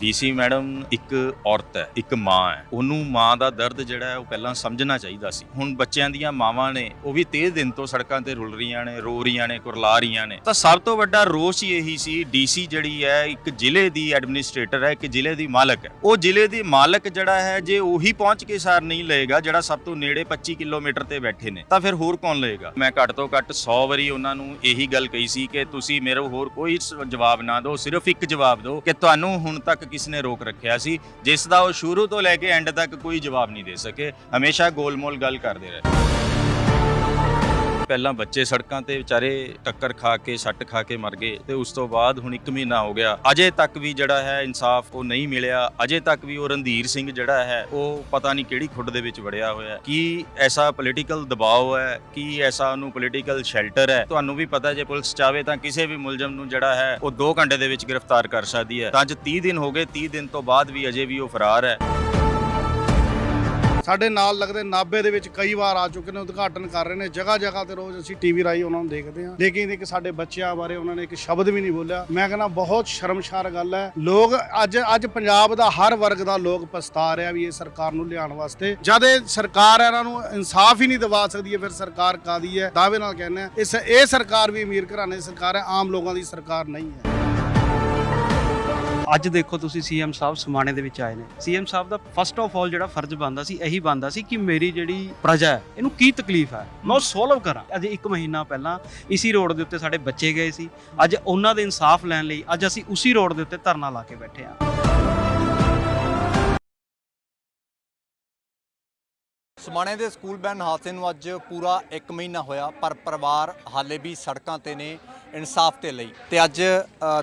DC madam ਇੱਕ ਔਰਤ ਹੈ, ਇੱਕ ਮਾਂ ਹੈ। ਉਹਨੂੰ ਮਾਂ ਦਾ ਦਰਦ ਜਿਹੜਾ ਹੈ, ਉਹ ਪਹਿਲਾਂ ਸਮਝਣਾ ਚਾਹੀਦਾ ਸੀ। ਹੁਣ ਬੱਚਿਆਂ ਦੀਆਂ ਮਾਵਾਂ ਨੇ, ਉਹ ਵੀ 30 ਦਿਨ ਤੋਂ ਸੜਕਾਂ ਤੇ ਰੁਲ ਰਹੀਆਂ ਨੇ, ਰੋ ਰਹੀਆਂ ਨੇ, ਕੁਰਲਾ ਰਹੀਆਂ ਨੇ। ਤਾਂ ਸਭ ਤੋਂ ਵੱਡਾ ਰੋਸ ਹੀ ਇਹੀ ਸੀ, ਡੀਸੀ ਜਿਹੜੀ ਹੈ, ਇੱਕ ਜ਼ਿਲ੍ਹੇ ਦੀ ਐਡਮਿਨਿਸਟ੍ਰੇਟਰ ਹੈ, ਇੱਕ ਜ਼ਿਲ੍ਹੇ ਦੀ ਮਾਲਕ ਹੈ। ਉਹ ਜ਼ਿਲ੍ਹੇ ਦੀ ਮਾਲਕ ਜਿਹੜਾ ਹੈ, ਜੇ ਉਹੀ ਪਹੁੰਚ ਕੇ ਸਾਰ ਨਹੀਂ ਲਏਗਾ, ਜਿਹੜਾ ਸਭ ਤੋਂ ਨੇੜੇ 25 ਕਿਲੋਮੀਟਰ ਤੇ ਬੈਠੇ ਨੇ, ਤਾਂ ਫਿਰ ਹੋਰ ਕੌਣ ਲਏਗਾ? ਮੈਂ ਘੱਟ ਤੋਂ ਘੱਟ 100 ਵਾਰੀ ਉਹਨਾਂ ਨੂੰ ਇਹੀ ਗੱਲ ਕਹੀ ਸੀ ਕਿ ਤੁਸੀਂ ਮੇਰੇ ਹੋਰ ਕੋਈ ਜਵਾਬ ਨਾ ਦਿਓ, ਸਿਰਫ ਇੱਕ ਜਵਾਬ ਦਿਓ ਕਿ ਤੁਹਾਨੂੰ ਹੁਣ ਤੱਕ ਕਿਸ ਨੇ ਰੋਕ ਰੱਖਿਆ ਸੀ, ਜਿਸ ਦਾ ਉਹ ਸ਼ੁਰੂ ਤੋਂ ਲੈ ਕੇ ਐਂਡ ਤੱਕ ਕੋਈ ਜਵਾਬ ਨਹੀਂ ਦੇ ਸਕੇ। ਹਮੇਸ਼ਾ ਗੋਲਮੋਲ ਗੱਲ ਕਰਦੇ ਰਹੇ। ਪਹਿਲਾਂ ਬੱਚੇ ਸੜਕਾਂ ਤੇ ਵਿਚਾਰੇ ਟੱਕਰ ਖਾ ਕੇ ਸੱਟ ਖਾ ਕੇ ਮਰ ਗਏ ਤੇ ਉਸ ਤੋਂ ਬਾਅਦ ਹੁਣ 1 ਮਹੀਨਾ ਹੋ ਗਿਆ। ਅਜੇ ਤੱਕ ਵੀ ਜਿਹੜਾ ਹੈ ਇਨਸਾਫ ਉਹ ਨਹੀਂ ਮਿਲਿਆ। ਅਜੇ ਤੱਕ ਵੀ ਉਹ ਰਣਧੀਰ ਸਿੰਘ ਜਿਹੜਾ ਹੈ, ਉਹ ਪਤਾ ਨਹੀਂ ਕਿਹੜੀ ਖੁੱਡ ਦੇ ਵਿੱਚ ਵੜਿਆ ਹੋਇਆ ਹੈ। ਕੀ ਐਸਾ ਪੋਲੀਟੀਕਲ ਦਬਾਅ ਹੈ? ਕੀ ਐਸਾ ਉਹਨੂੰ ਪੋਲੀਟੀਕਲ ਸ਼ੈਲਟਰ ਹੈ? ਤੁਹਾਨੂੰ ਵੀ ਪਤਾ ਜੇ ਪੁਲਿਸ ਚਾਵੇ ਤਾਂ ਕਿਸੇ ਵੀ ਮੁਲਜ਼ਮ ਨੂੰ ਜਿਹੜਾ ਹੈ, ਉਹ 2 ਘੰਟੇ ਦੇ ਵਿੱਚ ਗ੍ਰਿਫਤਾਰ ਕਰ ਸਕਦੀ ਹੈ। ਤਾਂ ਅੱਜ 30 ਦਿਨ ਹੋ ਗਏ 30 ਦਿਨ ਤੋਂ ਬਾਅਦ ਵੀ ਅਜੇ ਵੀ ਉਹ ਫਰਾਰ ਹੈ। ਸਾਡੇ ਨਾਲ ਲੱਗਦੇ ਨਾਬੇ ਦੇ ਵਿੱਚ ਕਈ ਵਾਰ ਆ ਚੁੱਕੇ ਨੇ, ਉਦਘਾਟਨ ਕਰ ਰਹੇ ਨੇ, ਜਗ੍ਹਾ ਜਗ੍ਹਾ ਤੇ ਰੋਜ਼ ਅਸੀਂ ਟੀਵੀ ਰਾਹੀਂ ਉਹਨਾਂ ਨੂੰ ਦੇਖਦੇ ਹਾਂ। ਲੇਕਿਨ ਇੱਕ ਸਾਡੇ ਬੱਚਿਆਂ ਬਾਰੇ ਉਹਨਾਂ ਨੇ ਇੱਕ ਸ਼ਬਦ ਵੀ ਨਹੀਂ ਬੋਲਿਆ। ਮੈਂ ਕਹਿੰਦਾ ਬਹੁਤ ਸ਼ਰਮਸ਼ਾਰ ਗੱਲ ਹੈ। ਲੋਕ ਅੱਜ ਅੱਜ ਪੰਜਾਬ ਦਾ ਹਰ ਵਰਗ ਦਾ ਲੋਕ ਪਛਤਾ ਰਿਹਾ ਵੀ ਇਹ ਸਰਕਾਰ ਨੂੰ ਲਿਆਉਣ ਵਾਸਤੇ। ਜਦ ਇਹ ਸਰਕਾਰ ਇਹਨਾਂ ਨੂੰ ਇਨਸਾਫ ਹੀ ਨਹੀਂ ਦਿਵਾ ਸਕਦੀ ਹੈ, ਫਿਰ ਸਰਕਾਰ ਕਾਦੀ ਹੈ? ਦਾਅਵੇ ਨਾਲ ਕਹਿੰਦੇ ਇਸ, ਇਹ ਸਰਕਾਰ ਵੀ ਅਮੀਰ ਘਰਾਣੇ ਦੀ ਸਰਕਾਰ ਹੈ, ਆਮ ਲੋਕਾਂ ਦੀ ਸਰਕਾਰ ਨਹੀਂ ਹੈ। ਅੱਜ ਦੇਖੋ ਤੁਸੀਂ ਸੀਐਮ ਸਾਹਿਬ ਸਮਾਣੇ ਦੇ ਵਿੱਚ ਆਏ ਨੇ। ਸੀਐਮ ਸਾਹਿਬ ਦਾ ਫਸਟ ਆਫ ਆਲ ਜਿਹੜਾ ਫਰਜ਼ ਬਣਦਾ ਸੀ, ਇਹੀ ਬਣਦਾ ਸੀ ਕਿ ਮੇਰੀ ਜਿਹੜੀ ਪ੍ਰਜਾ ਹੈ, ਇਹਨੂੰ ਕੀ ਤਕਲੀਫ ਹੈ? ਮੈਂ ਉਹ ਸੋਲਵ ਕਰਾਂ। ਅੱਜ ਇੱਕ ਮਹੀਨਾ ਪਹਿਲਾਂ ਇਸੀ ਰੋਡ ਦੇ ਉੱਤੇ ਸਾਡੇ ਬੱਚੇ ਗਏ ਸੀ। ਅੱਜ ਉਹਨਾਂ ਦੇ ਇਨਸਾਫ ਲੈਣ ਲਈ ਅੱਜ ਅਸੀਂ ਉਸੀ ਰੋਡ ਦੇ ਉੱਤੇ ਧਰਨਾ ਲਾ ਕੇ ਬੈਠੇ ਹਾਂ। ਸਮਾਣੇ ਦੇ ਸਕੂਲ ਬੈਨ ਹਾਦਸੇ ਨੂੰ ਅੱਜ ਪੂਰਾ 1 ਮਹੀਨਾ ਹੋਇਆ, ਪਰ ਪਰਿਵਾਰ ਹਾਲੇ ਵੀ ਸੜਕਾਂ ਤੇ ਨੇ। ਇਨਸਾਫ ਦੇ ਲਈ। ਤੇ ਅੱਜ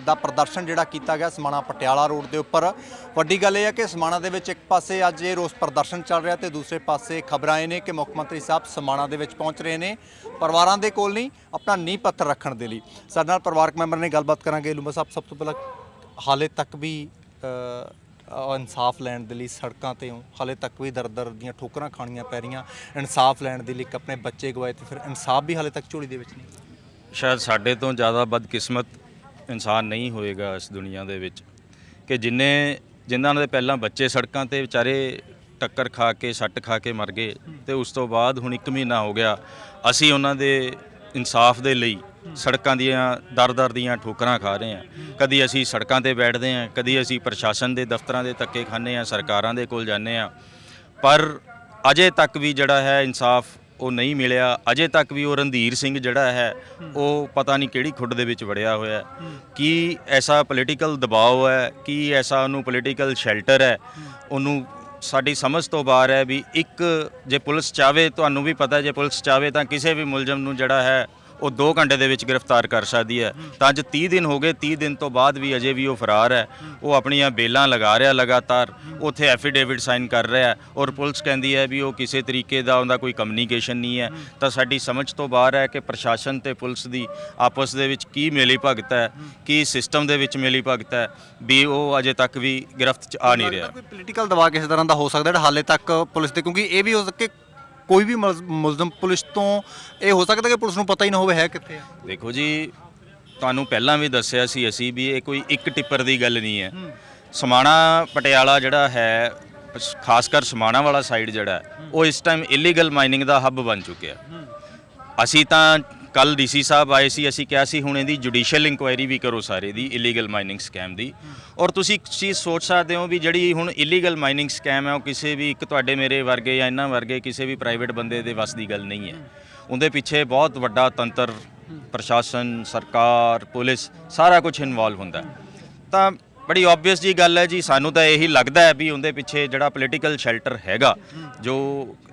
ਦਾ ਪ੍ਰਦਰਸ਼ਨ ਜਿਹੜਾ ਕੀਤਾ ਗਿਆ ਸਮਾਣਾ ਪਟਿਆਲਾ ਰੋਡ ਦੇ ਉੱਪਰ। ਵੱਡੀ ਗੱਲ ਇਹ ਹੈ ਕਿ ਸਮਾਣਾ ਦੇ ਵਿੱਚ ਇੱਕ ਪਾਸੇ ਅੱਜ ਇਹ ਰੋਸ ਪ੍ਰਦਰਸ਼ਨ ਚੱਲ ਰਿਹਾ ਤੇ ਦੂਸਰੇ ਪਾਸੇ ਖਬਰਾਂ ਇਹ ਨੇ ਕਿ ਮੁੱਖ ਮੰਤਰੀ ਸਾਹਿਬ ਸਮਾਣਾ ਦੇ ਵਿੱਚ ਪਹੁੰਚ ਰਹੇ ਨੇ ਪਰਿਵਾਰਾਂ ਦੇ ਕੋਲ ਨਹੀਂ, ਆਪਣਾ ਨੀਂਹ ਪੱਥਰ ਰੱਖਣ ਦੇ ਲਈ। ਸਾਡੇ ਨਾਲ ਪਰਿਵਾਰਕ ਮੈਂਬਰ ਨੇ ਗੱਲਬਾਤ ਕਰਾਂਗੇ। ਲੂੰਬਾ ਸਾਹਿਬ, ਸਭ ਤੋਂ ਪਹਿਲਾਂ ਹਾਲੇ ਤੱਕ ਵੀ ਇਨਸਾਫ ਲੈਣ ਦੇ ਲਈ ਸੜਕਾਂ ਤੇ ਹੋ, ਹਾਲੇ ਤੱਕ ਵੀ ਦਰ ਦਰ ਦੀਆਂ ਠੋਕਰਾਂ ਖਾਣੀਆਂ ਪੈ ਰਹੀਆਂ। ਇਨਸਾਫ ਲੈਣ ਦੇ ਲਈ ਇੱਕ ਆਪਣੇ ਬੱਚੇ ਗਵਾਏ ਤੇ ਫਿਰ ਇਨਸਾਫ ਵੀ ਹਾਲੇ ਤੱਕ ਝੋਲੀ ਦੇ ਵਿੱਚ ਨਹੀਂ। ਸ਼ਾਇਦ ਸਾਡੇ ਤੋਂ ਜ਼ਿਆਦਾ ਬਦਕਿਸਮਤ ਇਨਸਾਨ ਨਹੀਂ ਹੋਏਗਾ ਇਸ ਦੁਨੀਆ ਦੇ ਵਿੱਚ ਕਿ ਜਿੰਨੇ ਜਿਨ੍ਹਾਂ ਦੇ ਪਹਿਲਾਂ ਬੱਚੇ ਸੜਕਾਂ ਤੇ ਵਿਚਾਰੇ ਟੱਕਰ ਖਾ ਕੇ, ਸੱਟ ਖਾ ਕੇ ਮਰ ਗਏ ਤੇ ਉਸ ਤੋਂ ਬਾਅਦ ਹੁਣ 1 ਮਹੀਨਾ ਹੋ ਗਿਆ, ਅਸੀਂ ਉਹਨਾਂ ਦੇ ਇਨਸਾਫ ਦੇ ਲਈ ਸੜਕਾਂ ਦੀਆਂ ਦਰ-ਦਰ ਦੀਆਂ ਠੋਕਰਾਂ ਖਾ ਰਹੇ ਹਾਂ। ਕਦੀ ਅਸੀਂ ਸੜਕਾਂ ਤੇ ਬੈਠਦੇ ਹਾਂ, ਕਦੀ ਅਸੀਂ ਪ੍ਰਸ਼ਾਸਨ ਦੇ ਦਫ਼ਤਰਾਂ ਦੇ ਧੱਕੇ ਖਾਂਦੇ ਹਾਂ, ਸਰਕਾਰਾਂ ਦੇ ਕੋਲ ਜਾਂਦੇ ਹਾਂ। ਪਰ ਅਜੇ ਤੱਕ ਵੀ ਜਿਹੜਾ ਹੈ ਇਨਸਾਫ ਉਹ ਨਹੀਂ ਮਿਲਿਆ। ਅਜੇ ਤੱਕ ਵੀ ਉਹ ਰਣਧੀਰ ਸਿੰਘ ਜਿਹੜਾ ਹੈ ਉਹ ਪਤਾ ਨਹੀਂ ਕਿਹੜੀ ਖੁੱਡ ਦੇ ਵਿੱਚ ਵੜਿਆ ਹੋਇਆ ਹੈ। ਕੀ ਐਸਾ ਪੋਲੀਟੀਕਲ ਦਬਾਅ ਹੈ ਕੀ ਐਸਾ ਉਹਨੂੰ ਪੋਲੀਟੀਕਲ ਸ਼ੈਲਟਰ ਹੈ। ਉਹਨੂੰ ਸਾਡੀ ਸਮਝ ਤੋਂ ਬਾਹਰ ਹੈ ਵੀ ਇੱਕ ਜੇ ਪੁਲਿਸ ਚਾਵੇ ਤੁਹਾਨੂੰ ਵੀ ਪਤਾ ਜੇ ਪੁਲਿਸ ਚਾਵੇ ਤਾਂ ਕਿਸੇ ਵੀ ਮੁਲਜ਼ਮ ਨੂੰ ਜਿਹੜਾ ਹੈ ਉਹ 2 ਘੰਟੇ ਦੇ ਵਿੱਚ ਗ੍ਰਿਫਤਾਰ ਕਰ ਸਕਦੀ ਹੈ। ਤਾਂ ਅੱਜ 30 ਦਿਨ ਹੋ ਗਏ 30 ਦਿਨ ਤੋਂ ਬਾਅਦ ਵੀ ਅਜੇ ਵੀ ਉਹ ਫਰਾਰ ਹੈ। ਉਹ ਆਪਣੀਆਂ ਬੇਲਾਂ ਲਗਾ ਰਿਹਾ ਲਗਾਤਾਰ। ਉੱਥੇ ਐਫੀਡੇਵਿਟ ਸਾਈਨ ਕਰ ਰਿਹਾ ਹੈ ਔਰ ਪੁਲਿਸ ਕਹਿੰਦੀ ਹੈ ਵੀ ਉਹ ਕਿਸੇ ਤਰੀਕੇ ਦਾ ਉਹਦਾ ਕੋਈ ਕਮਿਊਨੀਕੇਸ਼ਨ ਨਹੀਂ ਹੈ। ਤਾਂ ਸਾਡੀ ਸਮਝ ਤੋਂ ਬਾਹਰ ਹੈ ਕਿ ਪ੍ਰਸ਼ਾਸਨ ਤੇ ਪੁਲਿਸ ਦੀ ਆਪਸ ਦੇ ਵਿੱਚ ਕੀ ਮੇਲੀ ਭਗਤ ਹੈ। ਕੀ ਸਿਸਟਮ ਦੇ ਵਿੱਚ ਮੇਲੀ ਭਗਤ ਹੈ ਵੀ ਉਹ ਅਜੇ ਤੱਕ ਵੀ ਗ੍ਰਿਫਤ ਚ ਆ ਨਹੀਂ ਰਿਹਾ। ਕੋਈ ਪੋਲੀਟੀਕਲ ਦਬਾਅ ਕਿਸੇ ਤਰ੍ਹਾਂ ਦਾ ਹੋ ਸਕਦਾ ਜਿਹੜਾ ਹਾਲੇ ਤੱਕ ਪੁਲਿਸ ਤੇ ਕਿਉਂਕਿ ਇਹ ਵੀ ਹੋ ਸਕੇ ਕੋਈ ਵੀ ਮੁਲਜ਼- ਮੁਲਜ਼ਮ ਪੁਲਿਸ ਤੋਂ ਇਹ ਹੋ ਸਕਦਾ ਕਿ ਪੁਲਿਸ ਨੂੰ ਪਤਾ ਹੀ ਨਾ ਹੋਵੇ ਹੈ ਕਿੱਥੇ ਆ? ਦੇਖੋ ਜੀ ਤੁਹਾਨੂੰ ਪਹਿਲਾਂ ਵੀ ਦੱਸਿਆ ਸੀ ਅਸੀਂ ਵੀ ਇਹ ਕੋਈ ਇੱਕ ਟਿੱਪਰ ਦੀ ਗੱਲ ਨਹੀਂ ਹੈ। ਸਮਾਣਾ ਪਟਿਆਲਾ ਜਿਹੜਾ ਹੈ ਖਾਸ ਕਰ ਸਮਾਣਾ ਵਾਲਾ ਸਾਈਡ ਜਿਹੜਾ ਹੈ, ਉਹ ਇਸ ਟਾਈਮ ਇਲੀਗਲ ਮਾਈਨਿੰਗ ਦਾ ਹੱਬ ਬਣ ਚੁੱਕਿਆ। ਅਸੀਂ ਤਾਂ ਕੱਲ ਡੀਸੀ ਸਾਹਿਬ ਆਏ ਸੀ, ਅਸੀਂ ਕਿਹਾ ਸੀ ਹੁਣ ਇਹਦੀ ਜੁਡੀਸ਼ੀਅਲ ਇਨਕੁਆਇਰੀ ਵੀ ਕਰੋ ਸਾਰੇ ਦੀ ਇਲੀਗਲ ਮਾਈਨਿੰਗ ਸਕੈਮ ਦੀ। ਔਰ ਤੁਸੀਂ ਇੱਕ ਚੀਜ਼ ਸੋਚ ਸਕਦੇ ਹੋ ਵੀ ਜਿਹੜੀ ਹੁਣ ਇਲੀਗਲ ਮਾਈਨਿੰਗ ਸਕੈਮ ਹੈ, ਉਹ ਕਿਸੇ ਵੀ ਇੱਕ ਤੁਹਾਡੇ ਮੇਰੇ ਵਰਗੇ ਜਾਂ ਇਹਨਾਂ ਵਰਗੇ ਕਿਸੇ ਵੀ ਪ੍ਰਾਈਵੇਟ ਬੰਦੇ ਦੇ ਵੱਸ ਦੀ ਗੱਲ ਨਹੀਂ ਹੈ। ਉਹਦੇ ਪਿੱਛੇ ਬਹੁਤ ਵੱਡਾ ਤੰਤਰ, ਪ੍ਰਸ਼ਾਸਨ, ਸਰਕਾਰ, ਪੁਲਿਸ, ਸਾਰਾ ਕੁਝ ਇਨਵੋਲਵ ਹੁੰਦਾ ਤਾਂ ਬੜੀ ਆਬਵੀਅਸ ਜੀ ਗੱਲ ਹੈ ਜੀ, ਸਾਨੂੰ ਤਾਂ ਇਹੀ ਲੱਗਦਾ ਹੈ ਵੀ ਉਹਦੇ ਪਿੱਛੇ ਜਿਹੜਾ ਪੋਲੀਟੀਕਲ ਸ਼ੈਲਟਰ ਹੈਗਾ, ਜੋ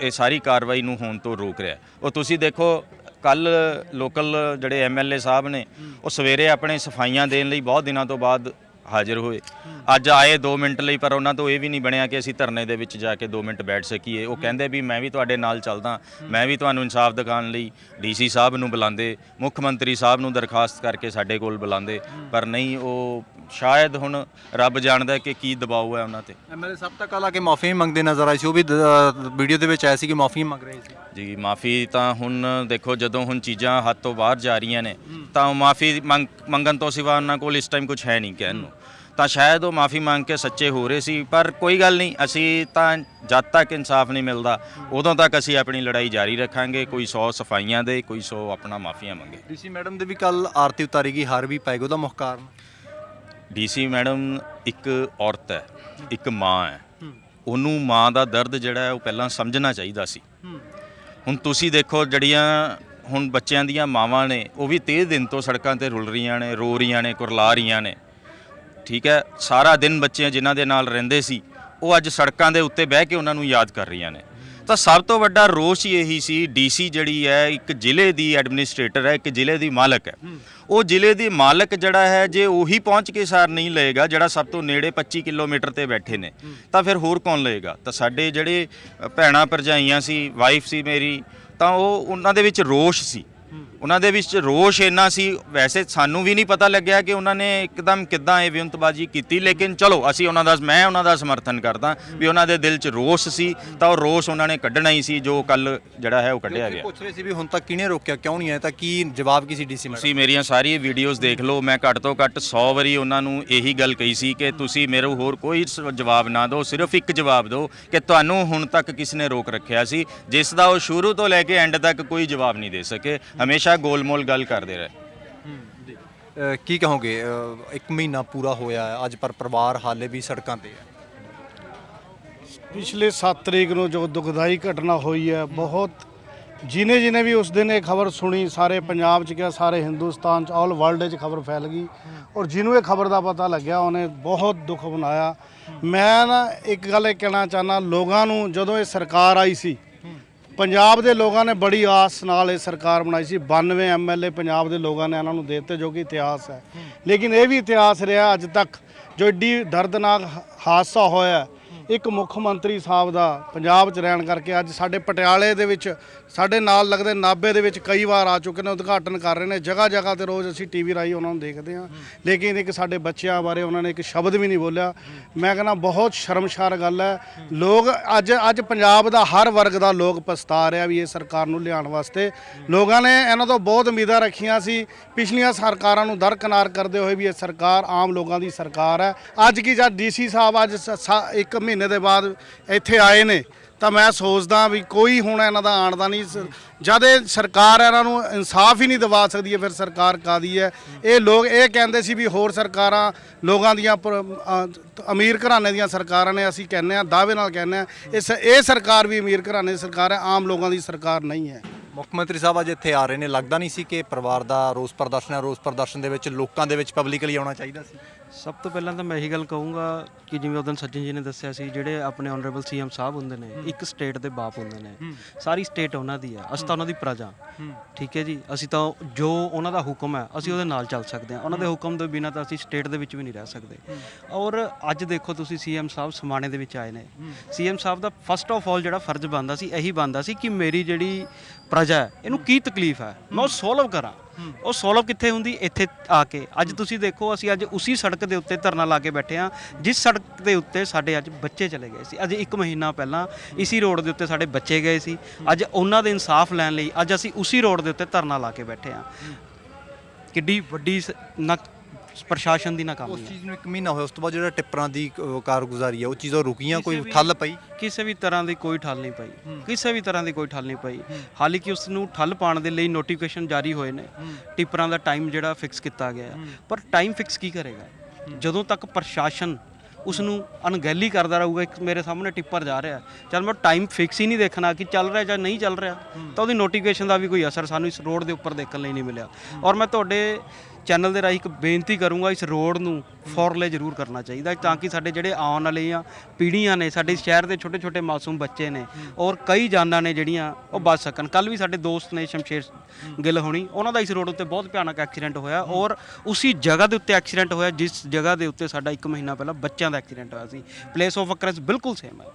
ਇਹ ਸਾਰੀ ਕਾਰਵਾਈ ਨੂੰ ਹੋਣ ਤੋਂ ਰੋਕ ਰਿਹਾ ਹੈ। ਉਹ ਤੁਸੀਂ ਦੇਖੋ ਕੱਲ ਲੋਕਲ ਜਿਹੜੇ ਐਮਐਲਏ ਸਾਹਿਬ ਨੇ, ਉਹ ਸਵੇਰੇ ਆਪਣੇ ਸਫਾਈਆਂ ਦੇਣ ਲਈ ਬਹੁਤ ਦਿਨਾਂ ਤੋਂ ਬਾਅਦ ਹਾਜ਼ਰ ਹੋਏ। ਅੱਜ ਆਏ 2 ਮਿੰਟ ਲਈ, ਪਰ ਉਹਨਾਂ ਤੋਂ ਇਹ ਵੀ ਨਹੀਂ ਬਣਿਆ ਕਿ ਅਸੀਂ ਧਰਨੇ ਦੇ ਵਿੱਚ ਜਾ ਕੇ 2 ਮਿੰਟ ਬੈਠ ਸਕੀਏ। ਉਹ ਕਹਿੰਦੇ ਵੀ ਮੈਂ ਵੀ ਤੁਹਾਡੇ ਨਾਲ ਚੱਲਦਾ, ਮੈਂ ਵੀ ਤੁਹਾਨੂੰ ਇਨਸਾਫ ਦਿਖਾਉਣ ਲਈ ਡੀਸੀ ਸਾਹਿਬ ਨੂੰ ਬੁਲਾਉਂਦੇ, ਮੁੱਖ ਮੰਤਰੀ ਸਾਹਿਬ ਨੂੰ ਦਰਖਾਸਤ ਕਰਕੇ ਸਾਡੇ ਕੋਲ ਬੁਲਾਉਂਦੇ। ਪਰ ਨਹੀਂ, ਉਹ ਸ਼ਾਇਦ ਹੁਣ ਰੱਬ ਜਾਣਦਾ ਕਿ ਕੀ ਦਬਾਅ ਹੈ ਉਹਨਾਂ ਤੇ। ਐਮਐਲਏ ਸਾਹਿਬ ਆ ਕੇ ਮਾਫੀ ਮੰਗਦੇ ਨਜ਼ਰ ਆਏ ਸੀ, ਉਹ ਵੀ ਵੀਡੀਓ ਦੇ ਵਿੱਚ ਆਇਆ ਸੀ ਕਿ ਮਾਫੀ ਮੰਗ ਰਹੇ ਸੀ। ਜੀ ਮਾਫੀ ਤਾਂ ਹੁਣ ਦੇਖੋ ਜਦੋਂ ਹੁਣ ਚੀਜ਼ਾਂ ਹੱਥ ਤੋਂ ਬਾਹਰ ਜਾ ਰਹੀਆਂ ਨੇ ਤਾਂ ਉਹ ਮਾਫੀ ਮੰਗਣ ਤੋਂ ਸਿਵਾ ਉਹਨਾਂ ਕੋਲ ਇਸ ਟਾਈਮ ਕੁਝ ਹੈ ਨਹੀਂ ਕਹਿਣ ਨੂੰ। ਤਾਂ ਸ਼ਾਇਦ ਉਹ ਮਾਫੀ ਮੰਗ ਕੇ ਸੱਚੇ ਹੋ ਰਹੇ ਸੀ ਪਰ ਕੋਈ ਗੱਲ ਨਹੀਂ ਅਸੀਂ ਤਾਂ ਜਦ ਤੱਕ ਇਨਸਾਫ ਨਹੀਂ ਮਿਲਦਾ ਉਦੋਂ ਤੱਕ ਅਸੀਂ ਆਪਣੀ ਲੜਾਈ ਜਾਰੀ ਰੱਖਾਂਗੇ ਕੋਈ 100 ਸਫਾਈਆਂ ਦੇ ਕੋਈ 100 ਆਪਣਾ ਮਾਫੀਆਂ ਮੰਗੇ। ਡੀਸੀ ਮੈਡਮ ਦੇ ਵੀ ਕੱਲ ਆਰਤੀ ਉਤਾਰੀ ਗਈ ਹਾਰ ਵੀ ਪਾਏਗਾ ਉਹਦਾ ਮੁੱਖ ਕਾਰਨ? ਡੀਸੀ ਮੈਡਮ ਇੱਕ ਔਰਤ ਹੈ ਇੱਕ ਮਾਂ ਹੈ। ਉਹਨੂੰ ਮਾਂ ਦਾ ਦਰਦ ਜਿਹੜਾ ਹੈ ਉਹ ਪਹਿਲਾਂ ਸਮਝਣਾ ਚਾਹੀਦਾ ਸੀ। ਹੁਣ ਤੁਸੀਂ ਦੇਖੋ ਜਿਹੜੀਆਂ ਹੁਣ ਬੱਚਿਆਂ ਦੀਆਂ ਮਾਵਾਂ ਨੇ, ਉਹ ਵੀ 30 ਦਿਨ ਤੋਂ ਸੜਕਾਂ ਤੇ ਰੁਲ ਰਹੀਆਂ ਨੇ, ਰੋ ਰਹੀਆਂ ਨੇ, ਕੁਰਲਾ ਰਹੀਆਂ ਨੇ। ਠੀਕ ਹੈ, ਸਾਰਾ ਦਿਨ ਬੱਚੇ ਜਿਨ੍ਹਾਂ ਦੇ ਨਾਲ ਰਹਿੰਦੇ ਸੀ, ਉਹ ਅੱਜ ਸੜਕਾਂ ਦੇ ਉੱਤੇ ਬਹਿ ਕੇ ਉਹਨਾਂ ਨੂੰ ਯਾਦ ਕਰ ਰਹੀਆਂ ਨੇ। ਤਾਂ ਸਭ ਤੋਂ ਵੱਡਾ ਰੋਸ਼ ਹੀ ਇਹੀ ਸੀ ਡੀਸੀ ਜਿਹੜੀ ਹੈ ਇੱਕ ਜ਼ਿਲ੍ਹੇ ਦੀ ਐਡਮਿਨਿਸਟ੍ਰੇਟਰ ਹੈ ਇੱਕ ਜ਼ਿਲ੍ਹੇ ਦੀ ਮਾਲਕ ਹੈ। ਉਹ ਜ਼ਿਲ੍ਹੇ ਦੀ ਮਾਲਕ ਜਿਹੜਾ ਹੈ ਜੇ ਉਹੀ ਪਹੁੰਚ ਕੇ ਸਾਰ ਨਹੀਂ ਲਏਗਾ ਜਿਹੜਾ ਸਭ ਤੋਂ ਨੇੜੇ 25 ਕਿਲੋਮੀਟਰ ਤੇ ਬੈਠੇ ਨੇ ਤਾਂ ਫਿਰ ਹੋਰ ਕੌਣ ਲਏਗਾ? ਤਾਂ ਸਾਡੇ ਜਿਹੜੇ ਭੈਣਾਂ ਭਰਜਾਈਆਂ ਸੀ ਵਾਈਫ ਸੀ ਮੇਰੀ ਤਾਂ ਉਹ ਉਹਨਾਂ ਦੇ ਵਿੱਚ ਰੋਸ਼ ਸੀ। ਉਹਨਾਂ ਦੇ ਵਿੱਚ ਰੋਸ਼ ਇੰਨਾ ਸੀ ਵੈਸੇ ਸਾਨੂੰ ਵੀ ਨਹੀਂ ਪਤਾ ਲੱਗਿਆ ਕਿ ਉਹਨਾਂ ਨੇ ਇੱਕਦਮ ਕਿੱਦਾਂ ਇਹ ਵਿਉਂਤਬਾਜੀ ਕੀਤੀ ਲੇਕਿਨ ਚਲੋ ਅਸੀਂ ਉਹਨਾਂ ਦਾ ਮੈਂ ਉਹਨਾਂ ਦਾ ਸਮਰਥਨ ਕਰਦਾ ਵੀ ਉਹਨਾਂ ਦੇ ਦਿਲ 'ਚ ਰੋਸ਼ ਸੀ ਤਾਂ ਉਹ ਰੋਸ਼ ਉਹਨਾਂ ਨੇ ਕੱਢਣਾ ਹੀ ਸੀ ਜੋ ਕੱਲ ਜਿਹੜਾ ਹੈ ਉਹ ਕੱਢਿਆ ਗਿਆ। ਪੁੱਛ ਰਹੇ ਸੀ ਵੀ ਹੁਣ ਤੱਕ ਕਿਹਨੇ ਰੋਕਿਆ ਕਿਉਂ ਨਹੀਂ ਆਇਆ ਤਾਂ ਕੀ ਜਵਾਬ ਕੀ ਸੀ ਡੀਸੀ ਮੈਡਮ ਤੁਸੀਂ ਮੇਰੀਆਂ ਸਾਰੀ ਵੀਡੀਓਜ਼ ਦੇਖ ਲਓ ਮੈਂ ਘੱਟ ਤੋਂ ਘੱਟ 100 ਵਾਰੀ ਉਹਨਾਂ ਨੂੰ ਇਹੀ ਗੱਲ ਕਹੀ ਸੀ ਕਿ ਤੁਸੀਂ ਮੇਰੇ ਹੋਰ ਕੋਈ ਜਵਾਬ ਨਾ ਦਿਓ ਸਿਰਫ ਇੱਕ ਜਵਾਬ ਦਿਓ ਕਿ ਤੁਹਾਨੂੰ ਹੁਣ ਤੱਕ ਕਿਸ ਨੇ ਰੋਕ ਰੱਖਿਆ ਸੀ ਜਿਸ ਦਾ ਉਹ ਸ਼ੁਰੂ ਤੋਂ ਲੈ ਕੇ ਐਂਡ ਤੱਕ ਕੋਈ ਜਵਾਬ ਨਹੀਂ ਦੇ ਸਕੇ। ਹਮੇਸ਼ਾ ਗੋਲਮੋਲ ਗੱਲ ਕਰਦੇ ਰਹੇ। ਅ, ਕੀ ਕਹੋਗੇ? ਅ, ਇੱਕ ਮਹੀਨਾ ਪੂਰਾ ਹੋਇਆ ਹੈ ਅੱਜ ਪਰ ਪਰਿਵਾਰ ਹਾਲੇ ਵੀ ਸੜਕਾਂ ਤੇ ਹੈ। ਪਿਛਲੇ 7 ਤਰੀਕ ਨੂੰ ਜੋ ਦੁਖਦਾਈ ਘਟਨਾ ਹੋਈ ਹੈ ਬਹੁਤ ਜਿਨੇ ਜਿਨੇ ਵੀ ਉਸ ਦਿਨ ਇਹ ਖਬਰ ਸੁਣੀ ਸਾਰੇ ਪੰਜਾਬ 'ਚ ਕਿਹਾ ਸਾਰੇ ਹਿੰਦੁਸਤਾਨ 'ਚ ਆਲ ਵਰਲਡ 'ਚ ਖਬਰ ਫੈਲ ਗਈ। ਔਰ ਜਿਹਨੂੰ ਇਹ ਖਬਰ ਦਾ ਪਤਾ ਲੱਗਿਆ ਉਹਨੇ ਬਹੁਤ ਦੁੱਖ ਬਣਾਇਆ ਮੈਂ ਨਾ ਇੱਕ ਗੱਲ ਇਹ ਕਹਿਣਾ ਚਾਹਨਾ ਲੋਕਾਂ ਨੂੰ ਜਦੋਂ ਇਹ ਸਰਕਾਰ ਆਈ ਸੀ ਪੰਜਾਬ ਦੇ ਲੋਕਾਂ ਨੇ ਬੜੀ ਆਸ ਨਾਲ ਇਹ ਸਰਕਾਰ ਬਣਾਈ ਸੀ। 92 ਐਮਐਲਏ ਪੰਜਾਬ ਦੇ ਲੋਕਾਂ ਨੇ ਇਹਨਾਂ ਨੂੰ ਦੇ ਦਿੱਤੇ, ਜੋ ਕਿ ਇਤਿਹਾਸ ਹੈ। ਲੇਕਿਨ ਇਹ ਵੀ ਇਤਿਹਾਸ ਰਿਹਾ, ਅੱਜ ਤੱਕ ਜੋ ਏਡੀ ਦਰਦਨਾਕ ਹ- ਹਾਦਸਾ ਹੋਇਆ ਇੱਕ ਮੁੱਖ ਮੰਤਰੀ ਸਾਹਿਬ ਦਾ ਪੰਜਾਬ 'ਚ ਰਹਿਣ ਕਰਕੇ ਅੱਜ ਸਾਡੇ ਪਟਿਆਲੇ ਦੇ ਵਿੱਚ, ਸਾਡੇ ਨਾਲ ਲੱਗਦੇ ਨਾਬੇ ਦੇ ਵਿੱਚ ਕਈ ਵਾਰ ਆ ਚੁੱਕੇ ਨੇ, ਉਦਘਾਟਨ ਕਰ ਰਹੇ ਨੇ ਜਗ੍ਹਾ ਜਗ੍ਹਾ ਤੇ ਰੋਜ਼ ਅਸੀਂ ਟੀਵੀ ਰਾਹੀਂ ਉਹਨਾਂ ਨੂੰ ਦੇਖਦੇ ਹਾਂ। ਲੇਕਿਨ ਇੱਕ ਸਾਡੇ ਬੱਚਿਆਂ ਬਾਰੇ ਉਹਨਾਂ ਨੇ ਇੱਕ ਸ਼ਬਦ ਵੀ ਨਹੀਂ ਬੋਲਿਆ। ਮੈਂ ਕਹਿੰਦਾ ਬਹੁਤ ਸ਼ਰਮਸ਼ਾਰ ਗੱਲ ਹੈ। ਲੋਕ ਅੱਜ ਅੱਜ ਪੰਜਾਬ ਦਾ ਹਰ ਵਰਗ ਦਾ ਲੋਕ ਪਛਤਾ ਰਿਹਾ ਵੀ ਇਹ ਸਰਕਾਰ ਨੂੰ ਲਿਆਉਣ ਵਾਸਤੇ। ਲੋਕਾਂ ਨੇ ਇਹਨਾਂ ਤੋਂ ਬਹੁਤ ਉਮੀਦਾਂ ਰੱਖੀਆਂ ਸੀ। ਪਿਛਲੀਆਂ ਸਰਕਾਰਾਂ ਨੂੰ ਦਰਕਨਾਰ ਕਰਦੇ ਹੋਏ ਵੀ ਇਹ ਸਰਕਾਰ ਆਮ ਲੋਕਾਂ ਦੀ ਸਰਕਾਰ ਹੈ। ਅੱਜ ਕੀ ਜਦ ਡੀਸੀ ਸਾਹਿਬ ਅੱਜ ਸ- ਸ- ਇੱਕ ਮਹੀਨੇ ਦੇ ਬਾਅਦ ਇੱਥੇ ਆਏ ਨੇ, ਤਾਂ ਮੈਂ ਸੋਚਦਾ ਵੀ ਕੋਈ ਹੁਣ ਇਹਨਾਂ ਦਾ ਆਣ ਦਾ ਨਹੀਂ ਜਦ ਇਹ ਸਰਕਾਰ ਇਹਨਾਂ ਨੂੰ ਇਨਸਾਫ ਹੀ ਨਹੀਂ ਦਿਵਾ ਸਕਦੀ ਹੈ, ਫਿਰ ਸਰਕਾਰ ਕਾਦੀ ਹੈ? ਇਹ ਲੋਕ ਇਹ ਕਹਿੰਦੇ ਸੀ ਵੀ ਹੋਰ ਸਰਕਾਰਾਂ ਲੋਕਾਂ ਦੀਆਂ ਅਮੀਰ ਘਰਾਣੇ ਦੀਆਂ ਸਰਕਾਰਾਂ ਨੇ ਅਸੀਂ ਕਹਿੰਦੇ ਆ ਦਾਅਵੇ ਨਾਲ ਕਹਿੰਦੇ ਆ ਇਸ, ਇਹ ਸਰਕਾਰ ਵੀ ਅਮੀਰ ਘਰਾਣੇ ਦੀ ਸਰਕਾਰ ਹੈ, ਆਮ ਲੋਕਾਂ ਦੀ ਸਰਕਾਰ ਨਹੀਂ ਹੈ। ਮੁੱਖ ਮੰਤਰੀ ਸਾਹਿਬ ਅੱਜ ਇੱਥੇ ਆ ਰਹੇ ਨੇ, ਲੱਗਦਾ ਨਹੀਂ ਸੀ ਕਿ ਪਰਿਵਾਰ ਦਾ ਰੋਸ ਪ੍ਰਦਰਸ਼ਨ ਹੈ, ਰੋਸ ਪ੍ਰਦਰਸ਼ਨ ਦੇ ਵਿੱਚ ਲੋਕਾਂ ਦੇ ਵਿੱਚ ਪਬਲਿਕਲੀ ਆਉਣਾ ਚਾਹੀਦਾ ਸੀ? ਸਭ ਤੋਂ ਪਹਿਲਾਂ ਤਾਂ ਮੈਂ ਇਹੀ ਗੱਲ ਕਹੂੰਗਾ ਕਿ ਜਿਵੇਂ ਉਦੋਂ ਸੱਜਣ ਜੀ ਨੇ ਦੱਸਿਆ ਸੀ ਜਿਹੜੇ ਆਪਣੇ ਆਨਰੇਬਲ ਸੀਐਮ ਸਾਹਿਬ ਹੁੰਦੇ ਨੇ ਇੱਕ ਸਟੇਟ ਦੇ ਬਾਪ ਹੁੰਦੇ ਨੇ। ਸਾਰੀ ਸਟੇਟ ਉਹਨਾਂ ਦੀ ਹੈ ਅਸੀਂ ਤਾਂ ਉਹਨਾਂ ਦੀ ਪ੍ਰਜਾ। ਠੀਕ ਹੈ ਜੀ? ਅਸੀਂ ਤਾਂ ਜੋ ਉਹਨਾਂ ਦਾ ਹੁਕਮ ਹੈ ਅਸੀਂ ਉਹਦੇ ਨਾਲ ਚੱਲ ਸਕਦੇ ਹਾਂ। ਉਹਨਾਂ ਦੇ ਹੁਕਮ ਤੋਂ ਬਿਨਾਂ ਤਾਂ ਅਸੀਂ ਸਟੇਟ ਦੇ ਵਿੱਚ ਵੀ ਨਹੀਂ ਰਹਿ ਸਕਦੇ। ਔਰ ਅੱਜ ਦੇਖੋ ਤੁਸੀਂ ਸੀਐਮ ਸਾਹਿਬ ਸਮਾਣੇ ਦੇ ਵਿੱਚ ਆਏ ਨੇ। ਸੀਐਮ ਸਾਹਿਬ ਦਾ ਫਸਟ ਆਫ ਆਲ ਜਿਹੜਾ ਫਰਜ਼ ਬਣਦਾ ਸੀ ਇਹੀ ਬਣਦਾ ਸੀ ਕਿ ਮੇਰੀ ਜਿਹੜੀ ਪ੍ਰਜਾ ਹੈ ਇਹਨੂੰ ਕੀ ਤਕਲੀਫ ਹੈ? ਮੈਂ ਉਹ ਸੋਲਵ ਕਰਾਂ। ਉਹ ਸੋਲਵ ਕਿੱਥੇ ਹੁੰਦੀ? ਇੱਥੇ ਆ ਕੇ। ਅੱਜ ਤੁਸੀਂ ਦੇਖੋ, ਅਸੀਂ ਅੱਜ ਉਸੇ ਸੜਕ ਦੇ ਉੱਤੇ ਧਰਨਾ ਲਾ ਕੇ ਬੈਠੇ ਆ ਜਿਸ ਸੜਕ ਦੇ ਉੱਤੇ ਸਾਡੇ ਅੱਜ ਬੱਚੇ ਚਲੇ ਗਏ ਸੀ। ਅੱਜ 1 ਮਹੀਨਾ ਪਹਿਲਾਂ ਇਸੇ ਰੋਡ ਦੇ ਉੱਤੇ ਸਾਡੇ ਬੱਚੇ ਗਏ ਸੀ। ਅੱਜ ਉਹਨਾਂ ਦੇ ਇਨਸਾਫ ਲੈਣ ਲਈ ਅੱਜ ਅਸੀਂ ਉਸੇ ਰੋਡ ਦੇ ਉੱਤੇ ਧਰਨਾ ਲਾ ਕੇ ਬੈਠੇ ਆ ਕਿੱਡੀ ਵੱਡੀ ਸ- ਨਾ ਪ੍ਰਸ਼ਾਸਨ ਦੀ ਉਸ ਨਾਕਾਮੀ ਹੈ ਚੀਜ਼ ਨੂੰ ਇੱਕ ਮਹੀਨਾ ਹੋਇਆ ਉਸ ਤੋਂ ਬਾਅਦ ਜਿਹੜਾ ਟਿੱਪਰਾਂ ਦੀ ਕਾਰਗੁਜ਼ਾਰੀ ਹੈ ਉਹ ਚੀਜ਼ਾਂ ਰੁਕੀਆਂ ਕੋਈ ਕਿਸੇ ਵੀ- ਠੱਲ ਪਈ? ਕਿਸੇ ਵੀ ਤਰ੍ਹਾਂ ਦੀ ਕੋਈ ਠੱਲ ਨਹੀਂ ਪਈ। ਕਿਸੇ ਵੀ ਤਰ੍ਹਾਂ ਦੀ ਕੋਈ ਠੱਲ ਨਹੀਂ ਪਈ। ਹਾਲਾਂਕਿ ਉਸ ਨੂੰ ਠੱਲ ਪਾਉਣ ਦੇ ਲਈ ਨੋਟੀਫਿਕੇਸ਼ਨ ਜਾਰੀ ਹੋਏ ਨੇ। ਟਿੱਪਰਾਂ ਦਾ ਟਾਈਮ ਜਿਹੜਾ ਫਿਕਸ ਕੀਤਾ ਗਿਆ। ਹੈ। ਪਰ ਟਾਈਮ ਫਿਕਸ ਕੀ ਕਰੇਗਾ? ਜਦੋਂ ਤੱਕ ਪ੍ਰਸ਼ਾਸਨ ਉਸ ਨੂੰ ਅਣਗਹਿਲੀ ਕਰਦਾ ਰਹੂਗਾ ਇੱਕ ਮੇਰੇ ਸਾਹਮਣੇ ਟਿੱਪਰ ਜਾ ਰਿਹਾ ਚਲ ਮੈਂ ਟਾਈਮ ਫਿਕਸ ਹੀ ਨਹੀਂ ਦੇਖਣਾ ਕਿ ਚੱਲ ਰਿਹਾ ਜਾਂ ਨਹੀਂ ਚੱਲ ਰਿਹਾ ਤਾਂ ਉਹਦੀ ਨੋਟੀਫਿਕੇਸ਼ਨ ਦਾ ਵੀ ਕੋਈ ਅਸਰ ਸਾਨੂੰ ਇਸ ਰੋਡ ਦੇ ਉੱਪਰ ਦੇਖਣ ਲਈ ਨਹੀਂ ਮਿਲਿਆ। ਔਰ ਮੈਂ ਤੁਹਾਡੇ ਚੈਨਲ ਦੇ ਰਾਹੀਂ ਇੱਕ ਬੇਨਤੀ ਕਰੂੰਗਾ ਇਸ ਰੋਡ ਨੂੰ ਫੋਰਲੇ ਜ਼ਰੂਰ ਕਰਨਾ ਚਾਹੀਦਾ ਤਾਂ ਕਿ ਸਾਡੇ ਜਿਹੜੇ ਆਉਣ ਵਾਲੀਆਂ ਪੀੜ੍ਹੀਆਂ ਨੇ, ਸਾਡੇ ਸ਼ਹਿਰ ਦੇ ਛੋਟੇ ਛੋਟੇ ਮਾਸੂਮ ਬੱਚੇ ਨੇ ਔਰ ਕਈ ਜਾਨਾਂ ਨੇ ਜਿਹੜੀਆਂ ਉਹ ਬਚ ਸਕਣ। ਕੱਲ ਵੀ ਸਾਡੇ ਦੋਸਤ ਨੇ ਸ਼ਮਸ਼ੇਰ ਗਿੱਲ ਹੋਣੀ, ਉਹਨਾਂ ਦਾ ਇਸ ਰੋਡ ਉੱਤੇ ਬਹੁਤ ਭਿਆਨਕ ਐਕਸੀਡੈਂਟ ਹੋਇਆ ਔਰ ਉਸੇ ਜਗ੍ਹਾ ਦੇ ਉੱਤੇ ਐਕਸੀਡੈਂਟ ਹੋਇਆ, ਜਿਸ ਜਗ੍ਹਾ ਦੇ ਉੱਤੇ ਸਾਡਾ 1 ਮਹੀਨਾ ਪਹਿਲਾਂ ਬੱਚਿਆਂ ਦਾ ਐਕਸੀਡੈਂਟ ਹੋਇਆ ਸੀ। ਪਲੇਸ ਆਫ ਅਕਰੈਂਸ ਬਿਲਕੁਲ ਸੇਮ ਹੈ।